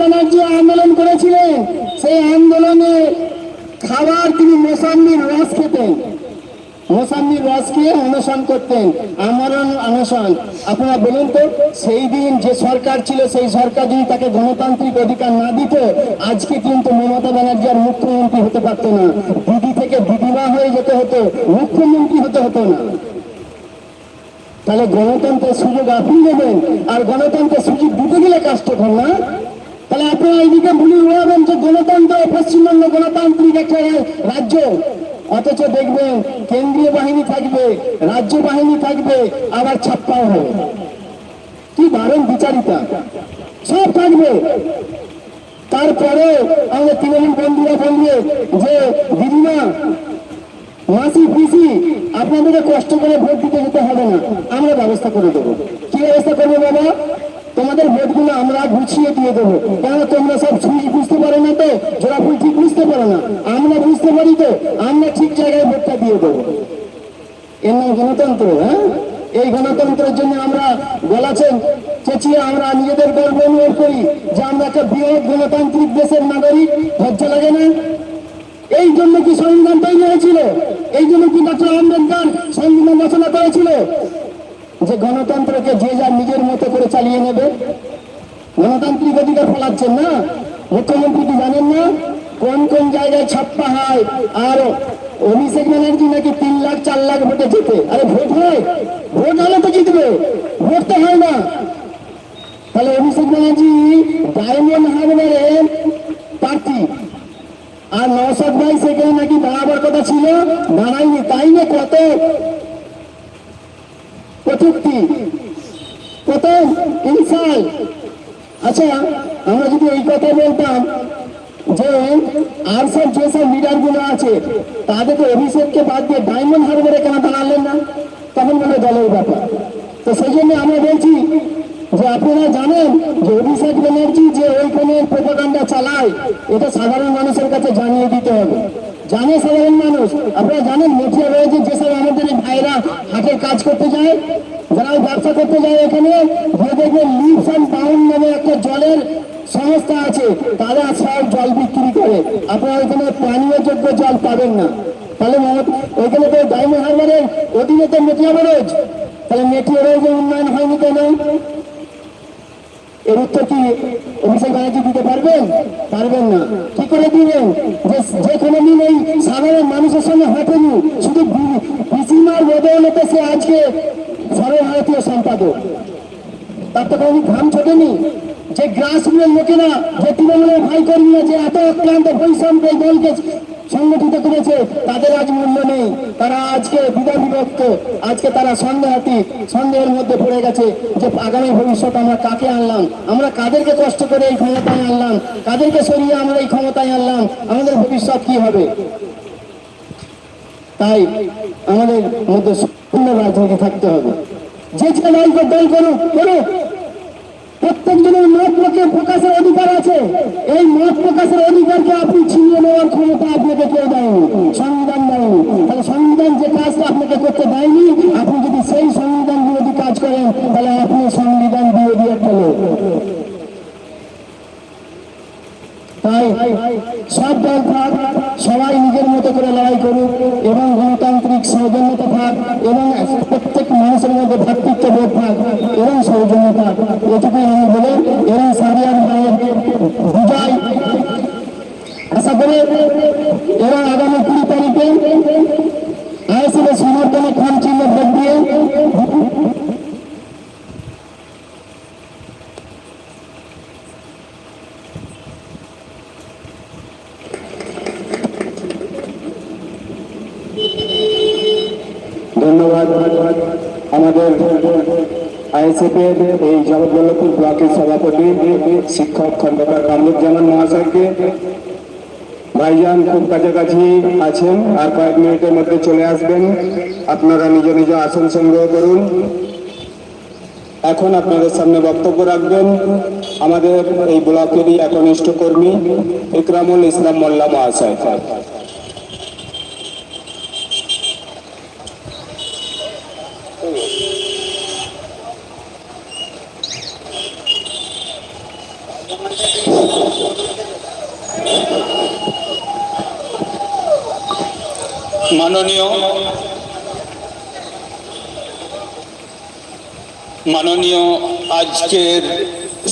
আন্দোলন করেছিলেন সেই আন্দোলনে খাবার তিনি মোসাম্বির রস খেতেন। খেয়ে অনশন করতেন। অনশন। আপনারা বলুন তো, সেই দিন যে সরকার ছিল, সেই সরকার যদি তাকে গণতান্ত্রিক অধিকার না দিত, আজকে কিন্তু মমতা ব্যানার্জি আর মুখ্যমন্ত্রী হতে পারতো না। দিদি থেকে দিদিমা হয়ে যেতে হতো, মুখ্যমন্ত্রী হতে হতো না। তাহলে গণতন্ত্রের সুযোগ আপনি দেবেন, আর গণতন্ত্রের সুযোগ দিতে গেলে কাজটা না। তাহলে আপনারা এইদিকে ভুলি উড়াবেন যে গণতন্ত্র পশ্চিমবঙ্গ গণতান্ত্রিক একটা রাজ্য। অথচ দেখবেন কেন্দ্রীয় বাহিনী থাকবে, রাজ্য বাহিনী থাকবে, আবার ছাপ্পাও হবে। কি দারুণ বিচারিতা। সব থাকবে। তারপরে আমাদের তৃণমূল বন্ধুরা বলবে যে, দিদিমা, মাসি পিসি, আপনাদেরকে কষ্ট করে ভোট দিতে যেতে হবে না। আমরা ব্যবস্থা করে দেবো। কি ব্যবস্থা করব বাবা? তোমাদের ভোটগুলো আমরা গুছিয়ে দিয়ে দেবো। কেন তোমরা সব সুইচ বুঝতে পারো না তো, জোড়া ফুল ঠিক বুঝতে পারো না। আমরা বুঝতে পারি তো, আমরা ঠিক জায়গায় ভোটটা দিয়ে দেবো। এর নাম গণতন্ত্র হ্যাঁ? এই গণতন্ত্রের জন্য আমরা বলাছেন, চেঁচিয়ে আমরা নিজেদের গর্ব অনুভব করি যে আমরা একটা বৃহৎ গণতান্ত্রিক দেশের নাগরিক লজ্জা লাগে না? এই জন্য কি সংবিধান তৈরি হয়েছিল? এই জন্য কি ডক্টর আম্বেদকর সংবিধান রচনা করেছিল? যে গণতন্ত্রকে যে যার নিজের মতো করে চালিয়ে নেবে। গণতান্ত্রিক অধিকার ফলাচ্ছেন না। মুখ্যমন্ত্রী কি জানেন না? কোন কোন জায়গায় ছাপ্পা হয়? আর অভিষেক ব্যানার্জি নাকি তিন লাখ, চার লাখ ভোটে জিতে? আরে ভোট হয়? ভোট হলে তো জিতবে। ভোট তো হয় না। তাহলে অভিষেক ব্যানার্জি ডায়মন্ড হারবারের প্রার্থী। আর নওসাদ ভাই সেখানে নাকি দাঁড়াবার কথা ছিল? দাঁড়ায়নি। তাই না কত? আচ্ছা আমরা যদি এই কথা বলতাম যে আর সব যেসব লিডারগুলো আছে, তাদেরকে অভিষেককে বাদ দিয়ে ডায়মন্ড হারবারে কেন দাঁড়ালেন না? তখন বলে দলের ব্যাপার। তো সেই জন্য আমরা বলছি যে আপনারা জানেন যে অভিষেক ব্যানার্জি যে ওইখানে প্রোপাগান্ডা চালায়, এটা সাধারণ মানুষের কাছে জানিয়ে দিতে হবে। জানে সাধারণ মানুষ, আপনারা জানেন মেটিয়া রয়েছে যেসব আমাদের ভাইরা হাটের কাজ করতে যায়, যারা ব্যবসা করতে যায় এখানে যে দেখবেন লিপস অ্যান্ড পাউন্ড নামে একটা জলের সংস্থা আছে, তারা সব জল বিক্রি করে। আপনারা এখানে পানীয় যোগ্য জল পাবেন না। তাহলে ওইখানে তো ডায়মন্ড হারবারের অধীনে তো মেটিয়া তাহলে মেটিয়া উন্নয়ন হয়নি কেন? এর উত্তর কি অভিষেক ব্যানার্জি দিতে পারবেন? পারবেন না। কি করে দিবেন? যে যে কোনোদিন এই সাধারণ মানুষের সঙ্গে হাঁটেনি, শুধু পিসিমার বদৌলতে সে আজকে সর্বভারতীয় সম্পাদক। তার তো কোনো ঘাম ছোটেনি। যে গ্রাসরুটের লোকেরা, যে তৃণমূলের ভাই কর্মীরা যে এত অক্লান্ত পরিশ্রম করে দলকে সংগঠিত করেছে, তাদের আজ মূল্য নেই। তারা আজকে বিধা বিভক্ত। আজকে তারা সন্দেহাতি সন্দেহের মধ্যে পড়ে গেছে যে আগামী ভবিষ্যৎ আমরা কাকে আনলাম? আমরা কাদেরকে কষ্ট করে এই ক্ষমতায় আনলাম? কাদেরকে সরিয়ে আমরা এই ক্ষমতায় আনলাম? আমাদের ভবিষ্যৎ কি হবে? তাই আমাদের মধ্যে শূন্য রাজনীতি থাকতে হবে। যে দলকে দল করুক করুক। প্রত্যেকজনের মত প্রকে প্রকাশের অধিকার আছে এই মত প্রকাশের অধিকারকে আপনি ছিনিয়ে নেওয়ার ক্ষমতা আপনাকে কেউ দেয়নি সংবিধান দেয়নি তাহলে সংবিধান যে কাজটা আপনাকে করতে দেয়নি আপনি যদি সেই সংবিধান বিরোধী কাজ করেন তাহলে আপনি সংবিধান বিরোধী একটা লোক তাই সব দল থাক সবাই নিজের মতো করে লড়াই করুক এবং গণতান্ত্রিক সৌজন্যতা থাক এবং প্রত্যেক মানুষের মধ্যে ভ্রাতৃত্ব বোধ থাক এবং সৌজন্যতা এটুকুই আমি বলে এবং সারিয়ার মায়ের বিজয় আশা করে এবং আগামী কুড়ি তারিখে আইসিএর সমর্থনে খান চিহ্ন ভোট দিয়ে ধন্যবাদ আমাদের আইএসএফের এই জগৎবল্লভপুর ব্লকের সভাপতি, শিক্ষক খন্দকার কামরুজ্জামান মহাশয়কে। ভাইজান খুব কাছাকাছি আছেন, আর কয়েক মিনিটের মধ্যে চলে আসবেন। আপনারা নিজ নিজ আসন সংগ্রহ করুন। এখন আপনাদের সামনে বক্তব্য রাখবেন। আমাদের এই ব্লকেরই একনিষ্ঠ কর্মী, ইকরামুল ইসলাম মোল্লা মহাশয়। মাননীয় মাননীয় আজকের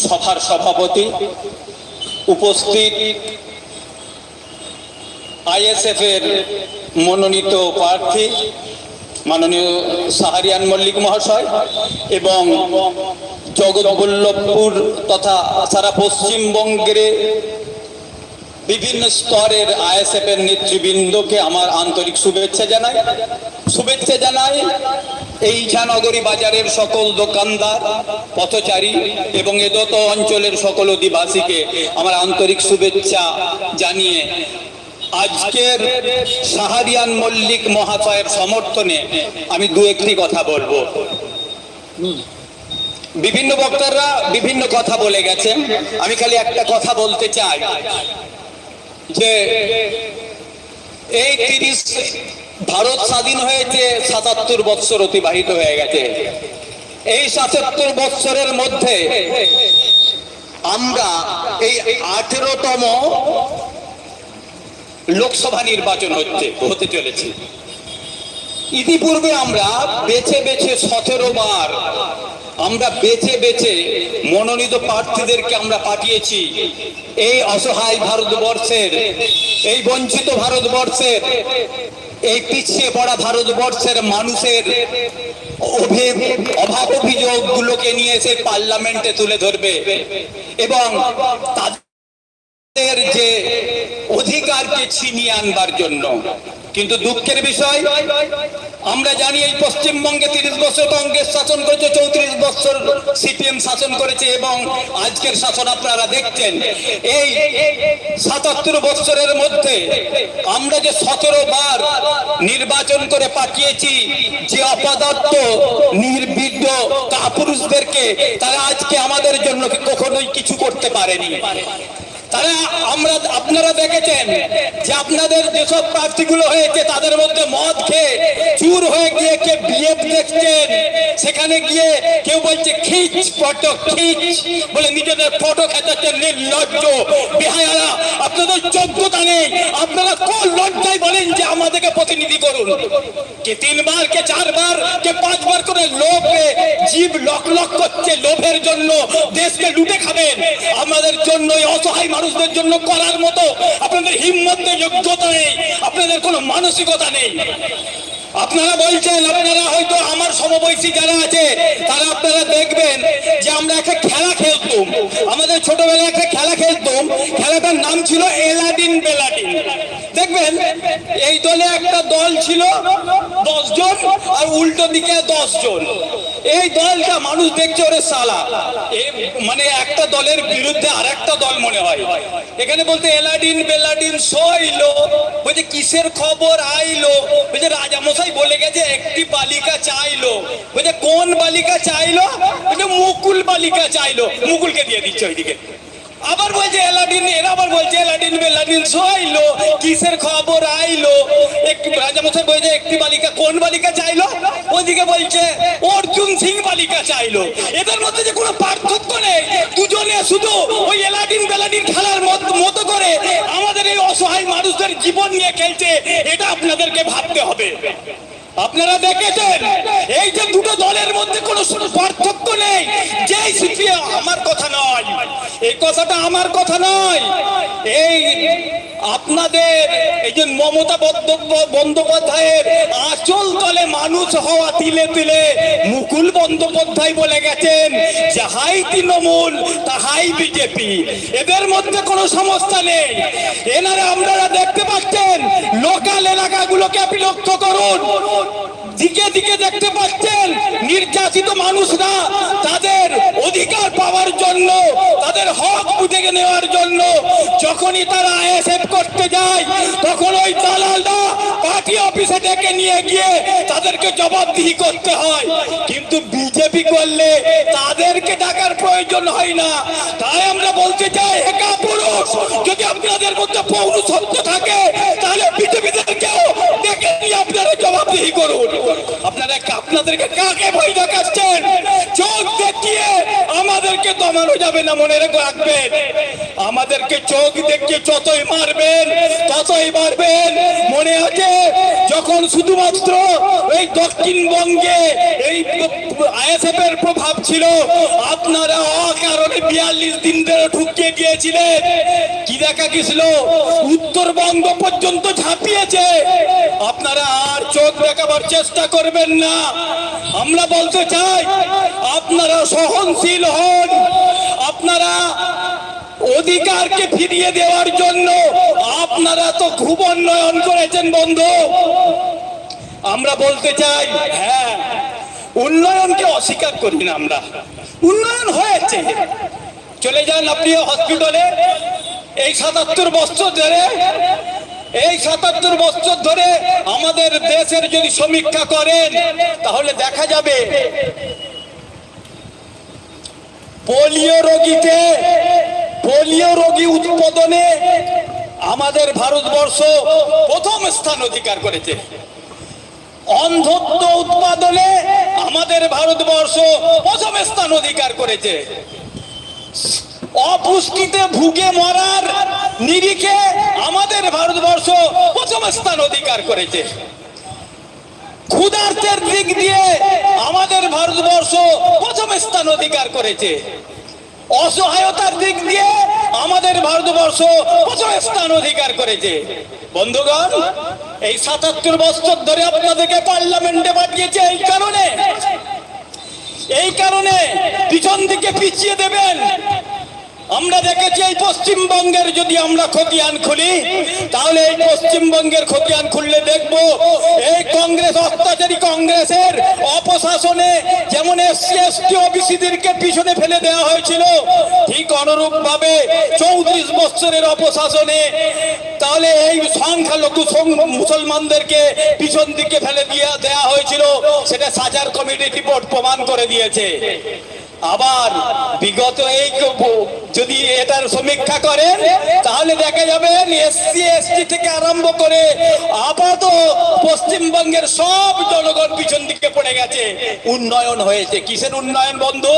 সভার সভাপতি উপস্থিত আইএসএফ এর মনোনীত প্রার্থী মাননীয় সাহারিয়ান মল্লিক মহাশয় এবং জগৎবল্লভপুর তথা সারা পশ্চিমবঙ্গের বিভিন্ন স্তরের আইএসএফ এর নেতৃবৃন্দকে আমার আন্তরিক শুভেচ্ছা জানাই। শুভেচ্ছা জানাই এই ইছানগরী বাজারের সকল দোকানদার, পথচারী এবং এদত অঞ্চলের সকল অধিবাসীকে আমার আন্তরিক শুভেচ্ছা জানিয়ে আজকের সাহারিয়ান মল্লিক মহাশয়ের সমর্থনে আমি দু একটি কথা বলব। বিভিন্ন বক্তারা বিভিন্ন কথা বলে গেছেন। আমি খালি একটা কথা বলতে চাই। যে এই তিরিশ ভারত স্বাধীন হয়েছে, সাতাত্তর বৎসর অতিবাহিত হয়ে গেছে। এই সাতাত্তর বৎসরের মধ্যে আমরা এই আঠেরোতম লোকসভা নির্বাচন হচ্ছে, হতে চলেছে। ইতিপূর্বে আমরা বেছে বেছে সতেরো বার আমরা বেছে বেছে মনোনীত প্রার্থীদেরকে আমরা পাঠিয়েছি। এই অসহায় ভারতবর্ষের, এই বঞ্চিত ভারতবর্ষের, এই পিছিয়ে পড়া ভারতবর্ষের মানুষের অভি- অভাব অভিযোগ গুলোকে নিয়ে এসে পার্লামেন্টে তুলে ধরবে এবং তাদের যে অধিকারকে ছিনিয়ে আনবার জন্য কিন্তু দুঃখের বিষয়, আমরা জানি এই পশ্চিমবঙ্গে তিরিশ বছর কংগ্রেস শাসন করেছে, চৌত্রিশ বছর সিপিএম শাসন করেছে এবং আজকের শাসন আপনারা দেখছেন। এই সাতাত্তর বছরের মধ্যে আমরা যে সতেরো বার নির্বাচন করে পাঠিয়েছি, যে অপদার্থ নির্বিদ্ধ কাপুরুষদেরকে, তারা আজকে আমাদের জন্য কখনোই কিছু করতে পারেনি। তারা আমরা, আপনারা দেখেছেন যে আপনাদের যেসব প্রার্থীগুলো হয়েছে, তাদের মধ্যে মদ খেয়ে, চুর হয়ে গিয়ে কে বিয়ে দেখছেন, সেখানে গিয়ে কেউ বলছে, খিচ ফটো খিচ বলে নিজেদের ফটো খেতাচ্ছেন নির্লজ্জ বেহায়ারা। আপনাদের যোগ্যতা নেই। আপনারা কোন লজ্জায় বলেন যে আমাদেরকে প্রতিনিধি করুন? কে তিনবার, কে চারবার, কে পাঁচবার করে লোভে জীব লক লক করছে লোভের জন্য, দেশকে লুটে খাবেন আমাদের জন্য অসহায় মানুষদের জন্য করার মতো আপনাদের হিম্মত নেই, যোগ্যতা নেই, আপনাদের কোনো মানসিকতা নেই। আপনারা বলছেন, আপনারা হয়তো আমার সমবয়সী যারা আছে, তারা আপনারা দেখবেন যে আমরা একটা খেলা খেলতাম। আমাদের ছোটবেলায় একটা খেলা খেলতাম, খেলাটার নাম ছিল এলাডিন বেলাডিন দেখবেন, এই দলে একটা দল ছিল জন আর উল্টো দিকে দশ জন এই দলটা মানুষ দেখছে ওরে সালা। মানে একটা দলের বিরুদ্ধে আর একটা দল মনে হয়। এখানে বলতে এলাডিন, বেলাডিন সইলো। বলছে, কিসের খবর আইলো? বলছে, রাজামশাই বলে গেছে, একটি বালিকা চাইলো। বলছে, কোন বালিকা চাইলো? বলছে, মুকুল বালিকা চাইলো। মুকুলকে দিয়ে দিচ্ছে ওইদিকে। আবার বলছে এলাডিন এরা আবার বলছে এলাডিন বেলাডিন সইলো কিসের খবর আইলো? একটি রাজামশাই বলছে, একটি বালিকা কোন বালিকা চাইলো? ওদিকে বলছে, অর্জুন সিং বালিকা চাইলো। এদের মধ্যে যে কোনো পার্থক্য নেই। দুজনে শুধু ওই এলাডিন বেলাডিন খেলার মত- করে আমাদের এই অসহায় মানুষদের জীবন নিয়ে খেলছে, এটা আপনাদেরকে ভাবতে হবে। আপনারা দেখেছেন? এই যে দুটো দলের মধ্যে কোনো পার্থক্য নেই যেই সিপিএম আমার কথা নয়। এই কথাটা আমার কথা নয়। এই আপনাদের এই যে মমতা বন্দ্যোপাধ্যায়ের আচল তলে মানুষ হওয়া তিলে তিলে মুকুল বন্দ্যোপাধ্যায় বলে গেছেন তৃণমূল, তাহাই বিজেপি। এদের মধ্যে কোনো সমস্যা নেই। এনারা, আপনারা দেখতে পাচ্ছেন, লোকাল এলাকাগুলোকে আপনি লক্ষ্য করুন। দিকে দিকে দেখতে পাচ্ছেন, নির্যাতিত মানুষরা জন্য, তাদের হক বুঝে নেওয়ার জন্য যখনই তারা আইএসএফ করতে যায়, তখন ওই দালালরা পার্টি অফিসে ডেকে নিয়ে গিয়ে তাদেরকে জবাবদিহি করতে হয়। কিন্তু বিজেপি করলে তাদেরকে ডাকার প্রয়োজন হয় না। তাই আমরা বলতে চাই একা পুরুষ যদি আপনাদের মধ্যে পৌরসত্ব থাকে, তাহলে বিজেপিদেরকেও ডেকে নিয়ে আপনারা জবাবদিহি করুন। আপনারা আপনাদেরকে কাকে ভয় দেখিয়ে আমাদেরকে দমানো যাবে না, মনে রেখে রাখবেন। আমাদেরকে চোখ দেখিয়ে যতই মারবেন, ততই মারবেন। মনে আছে যখন শুধুমাত্র এই দক্ষিণবঙ্গে এই আইএসএফ এর প্রভাব ছিল, আপনারা অকারণে বিয়াল্লিশ দিন ধরে ঢুকিয়ে গিয়েছিলেন। কি দেখা গেছিল? উত্তরবঙ্গ পর্যন্ত ঝাঁপিয়েছে। আপনারা আর চোখ দেখাবার চেষ্টা করবেন না। আমরা বলতে চাই আপনারা সহনশীল হন। আপনারা অধিকারকে ফিরিয়ে দেওয়ার জন্য আপনারা তো খুব উন্নয়ন করেছেন, বন্ধু। আমরা বলতে চাই হ্যাঁ উন্নয়নকে অস্বীকার করি না আমরা। উন্নয়ন হয়েছে। চলে যান আপনি হসপিটালে। এই সাতাত্তর বছর ধরে, এই সাতাত্তর বছর ধরে আমাদের দেশের যদি সমীক্ষা করেন, তাহলে দেখা যাবে পোলিও রোগীকে, পোলিও রোগী উৎপাদনে আমাদের ভারতবর্ষ প্রথম স্থান অধিকার করেছে। অন্ধত্ব উৎপাদনে আমাদের ভারতবর্ষ প্রথম স্থান অধিকার করেছে। অপুষ্টিতে ভুগে মরার নিরিখে আমাদের ভারতবর্ষ প্রথম স্থান অধিকার করেছে। ক্ষুধার্তের দিক দিয়ে আমাদের ভারতবর্ষ প্রথম স্থান অধিকার করেছে। অসহায়তার দিক দিয়ে আমাদের ভারতবর্ষ প্রথম স্থান অধিকার করেছে। বন্ধুগণ, এই সাতাত্তর বছর ধরে আপনাদেরকে পার্লামেন্টে পাঠিয়েছে এই কারণে। এই কারণে পিছন দিকে পিছিয়ে দেবেন। আমরা দেখেছি এই পশ্চিমবঙ্গের যদি আমরা খতিয়ান খুলি, তাহলে এই পশ্চিমবঙ্গের খতিয়ান খুললে দেখব এই কংগ্রেস, অত্যাচারী কংগ্রেসের অপশাসনে যেমন এসসি, এসটি, ওবিসিদেরকে পিছনে ফেলে দেওয়া হয়েছিল, ঠিক অনুরূপ ভাবে চৌত্রিশ বছরের অপশাসনে, তাহলে এই সংখ্যালঘু মুসলমানদেরকে পিছন দিকে ফেলে দিয়ে দেওয়া হয়েছিল, সেটা সাজার কমিটি রিপোর্ট প্রমাণ করে দিয়েছে। আবার বিগত এই যদি এটার সমীক্ষা করেন, তাহলে দেখা যাবে এসসি, এসটি থেকে আরম্ভ করে আপাতত পশ্চিমবঙ্গের সব জনগণ পিছন দিকে পড়ে গেছে। উন্নয়ন হয়েছে। কিসের উন্নয়ন বন্ধু?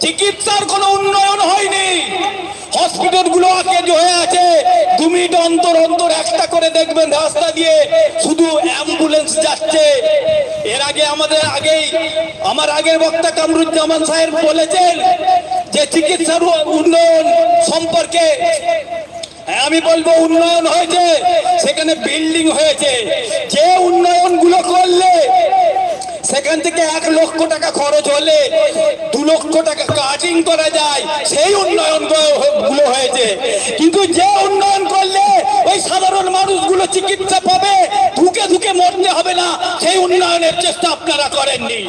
চিকিৎসার কোনো উন্নয়ন হয়নি। হসপিটালগুলো হয়ে আছে। দু মিনিট অন্তর অন্তর একটা করে দেখবেন রাস্তা দিয়ে শুধু অ্যাম্বুলেন্স যাচ্ছে। এর আগে আমাদের আগেই, আমার আগের বক্তা কামরুজ্জামান সাহেব বলেছেন যে চিকিৎসার উন্নয়ন সম্পর্কে। আমি বলব, উন্নয়ন হয়েছে, সেখানে বিল্ডিং হয়েছে। যে উন্নয়ন করলে, সেখান থেকে এক লক্ষ টাকা খরচ হলে, দু লক্ষ টাকা কাটিং করা যায়, সেই উন্নয়নগুলো হয়েছে। কিন্তু যে উন্নয়ন করলে, ওই সাধারণ মানুষগুলো চিকিৎসা পাবে, ধুকে ধুকে মরতে হবে না, সেই উন্নয়নের চেষ্টা আপনারা করেননি।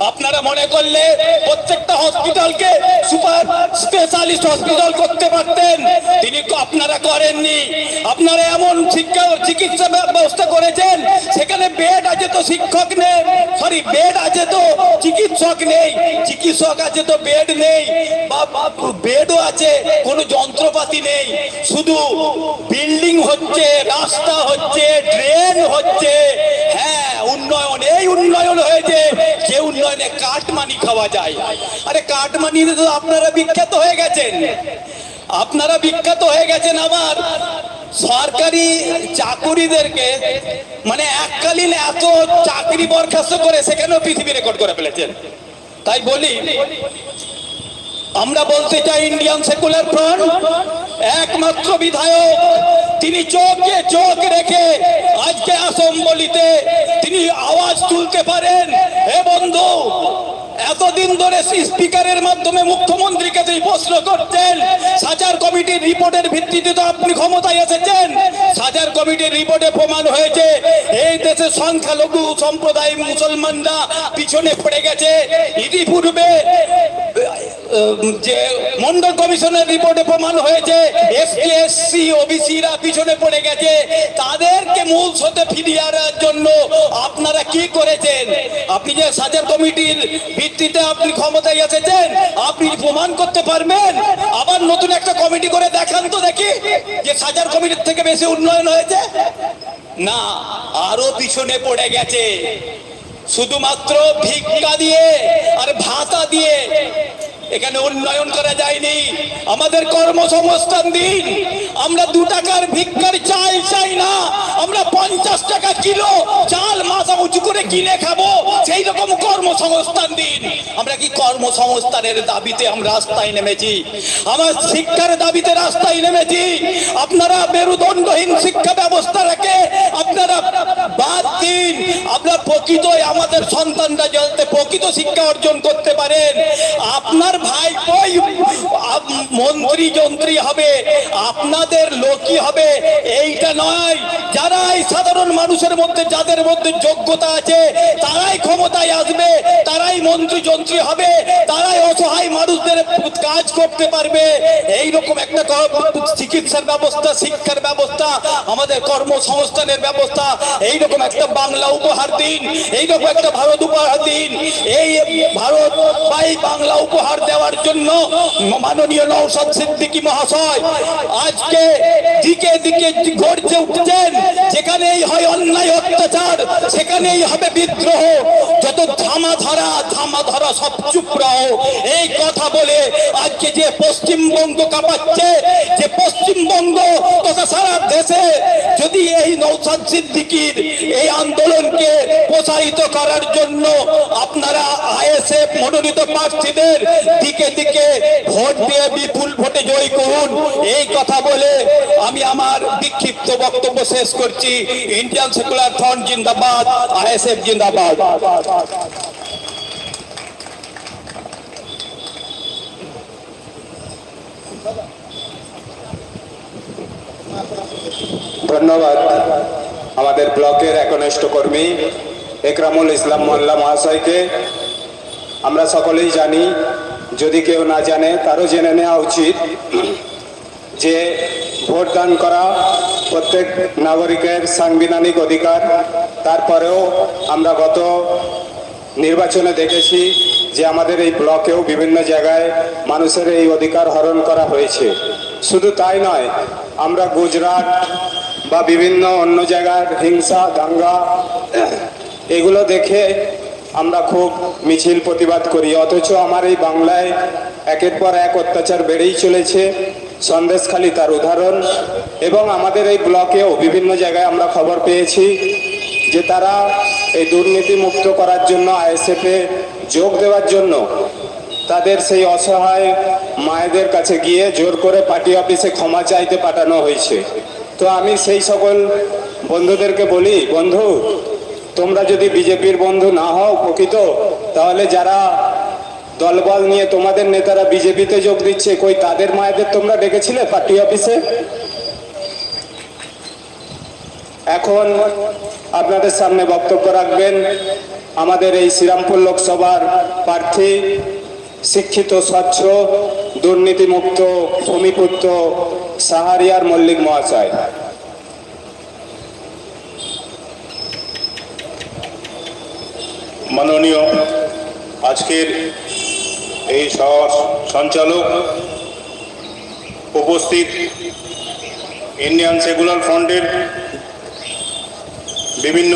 আপনারা মনে করলে প্রত্যেকটা হসপিটালকে সুপার স্পেশালিস্ট হসপিটাল করতে পারতেন। তিনি আপনারা করেননি। আপনারা এমন শিক্ষা চিকিৎসা ব্যবস্থা করেছেন, সেখানে বেড আছে তো শিক্ষক নেই। সরি বেড আছে তো চিকিৎসক নেই। চিকিৎসক আছে তো বেড নেই। বা বেডও আছে, কোনো যন্ত্রপাতি নেই। শুধু বিল্ডিং হচ্ছে, রাস্তা হচ্ছে ড্রেন হচ্ছে হ্যাঁ উন্নয়ন এই উন্নয়ন হয়েছে যে উন্নয়নে কাটমানি খাওয়া যায়। আরে কাটমানিতে তো আপনারা বিখ্যাত হয়ে গেছেন। আপনারা বিখ্যাত হয়ে গেছেন আবার সরকারি চাকুরিদেরকে। মানে এককালীন এত চাকরি বরখাস্ত করে সেখানেও পৃথিবী রেকর্ড করে ফেলেছেন। তাই বলি, আমরা বলতে চাই ইন্ডিয়ান সেকুলার ফ্রন্ট, একমাত্র বিধায়ক, তিনি চোখে চোখ রেখে আজকে অ্যাসেম্বলিতে তিনি আওয়াজ তুলতে পারেন। হে বন্ধু এতদিন ধরে স্পিকারের মাধ্যমে মুখ্যমন্ত্রীকে কাছে প্রশ্ন করছেন, সাজার কমিটির রিপোর্টের ভিত্তিতে তো আপনি ক্ষমতায় এসেছেন। সাজার কমিটির রিপোর্টে প্রমাণ হয়েছে, এই দেশে সংখ্যালঘু সম্প্রদায় মুসলমানরা পিছনে পড়ে গেছে। ইতিপূর্বে যে মন্ডল কমিশনের রিপোর্টে প্রমাণ হয়েছে এসটি এসসি ওবিসিরা পিছনে পড়ে গেছে। তাদেরকে মূল স্রোতে ফিরিয়ে আনার জন্য আপনারা কি করেছেন? আপনি যে সাজার কমিটির ভিত্তিতে আপনি ক্ষমতায় এসেছেন, আপনি প্রমাণ করতে পারবেন? আবার নতুন একটা কমিটি করে দেখান তো দেখি, যে সাজার কমিটির থেকে বেশি উন্নয়ন হয়েছে। না, আরও পিছনে পড়ে গেছে। শুধুমাত্র ভিক্ষা দিয়ে আর ভাতা দিয়ে এখানে উন্নয়ন করা যায়নি। আমাদের কর্মসংস্থান দিন। আমরা দু টাকার ভিক্ষার চাল চাই না। আমরা পঞ্চাশ টাকা কিলো চাল মাথা উঁচু করে কিনে খাব। সেই রকম কর্মসংস্থান দিন। আমরা কি কর্মসংস্থানের দাবিতে আমরা রাস্তায় নেমেছি? আমার শিক্ষার দাবিতে রাস্তায় নেমেছি। আপনারা মেরুদণ্ডহীন শিক্ষা ব্যবস্থা আপনারা বাদ দিন। আপনার প্রকৃত আমাদের সন্তানরা যাতে প্রকৃত শিক্ষা অর্জন করতে পারেন। আপনার ভাই বই মন্ত্রী যন্ত্রী হবে, আপনাদের লোকই হবে। এইটা নয় যারা এই সাধারণ মানুষের মধ্যে, যাদের মধ্যে যোগ্যতা আছে, তারাই ক্ষমতায় আসবে, তারাই মন্ত্রী যন্ত্রী হবে, তারাই মানুষদের কাজ করতে পারবে। এই রকম একটা চিকিৎসার ব্যবস্থা, শিক্ষার ব্যবস্থা, আমাদের কর্মসংস্থানের ব্যবস্থা এই রকম একটা বাংলা উপহার দিন এই রকম একটা ভারত উপহার দিন। এই ভারত বা বাংলা উপহার দেওয়ার জন্য মাননীয় নৌসাদ সিদ্দিকী মহাশয় আজকে দিকে দিকে গর্জে উঠছেন। যেখানেই হয় অন্যায় অত্যাচার, সেখানেই হবে বিদ্রোহ। যত ধামা ধরা ধামা ধরা সব চুপ রহো এই কথা বলে আজকে যে পশ্চিমবঙ্গ কাঁপাচ্ছে, যে পশ্চিমবঙ্গ তথা সারা দেশে যদি এই নৌসাদ সিদ্দিকির এই আন্দোলনকে প্রসারিত করার জন্য আপনারা আইএসএফ মনোনীত প্রার্থীদের দিকে দিকে ভোট দিয়ে বিপুল ভোটে জয় করুন, এই কথা বলে আমি আমার বিক্ষিপ্ত বক্তব্য শেষ করছি। ইন্ডিয়ান সেকুলার ফ্রন্ট জিন্দাবাদ, আইএসএফ জিন্দাবাদ। ধন্যবাদ। আমাদের ব্লকের একনিষ্ঠ কর্মী একরামুল ইসলাম মোল্লা মহাশয়কে। আমরা সকলেই জানি, যদি কেউ না জানে, তারও জেনে নেওয়া উচিত যে ভোট দান করা প্রত্যেক নাগরিকের সাংবিধানিক অধিকার। তারপরেও আমরা গত নির্বাচনে দেখেছি যে আমাদের এই ব্লকেও বিভিন্ন জায়গায় মানুষের এই অধিকার হরণ করা হয়েছে। শুধু তাই নয়, আমরা গুজরাট বা বিভিন্ন অন্য জায়গার হিংসা, দাঙ্গা, এগুলো দেখে আমরা খুব মিছিল প্রতিবাদ করি। অথচ আমার এই বাংলায় একের পর এক অত্যাচার বেড়েই চলেছে। সন্দেশখালী তার উদাহরণ। এবং আমাদের এই ব্লকেও বিভিন্ন জায়গায় আমরা খবর পেয়েছি যে তারা এই দুর্নীতি মুক্ত করার জন্য আইএসএফে যোগ দেওয়ার জন্য তাদের সেই অসহায় মায়েদের কাছে গিয়ে জোর করে পার্টি অফিসে ক্ষমা চাইতে পাঠানো হয়েছে। তো আমি সেই সকল বন্ধুদেরকে বলি, বন্ধু, তোমরা যদি বিজেপির বন্ধু না হও প্রকৃত, তাহলে যারা দলবল নিয়ে তোমাদের নেতারা বিজেপিতে যোগ দিচ্ছে, কই তাদের মায়েদের তোমরা ডেকেছিলে পার্টি অফিসে? এখন আপনাদের সামনে বক্তব্য রাখবেন আমাদের এই শ্রীরামপুর লোকসভার প্রার্থী, শিক্ষিত, স্বচ্ছ, দুর্নীতিমুক্ত, ভূমিপুত্র সাহারিয়ার মল্লিক মহাশয়। মাননীয় আজকের এই সভা সঞ্চালক উপস্থিত ইন্ডিয়ান সেকুলার ফ্রন্টের বিভিন্ন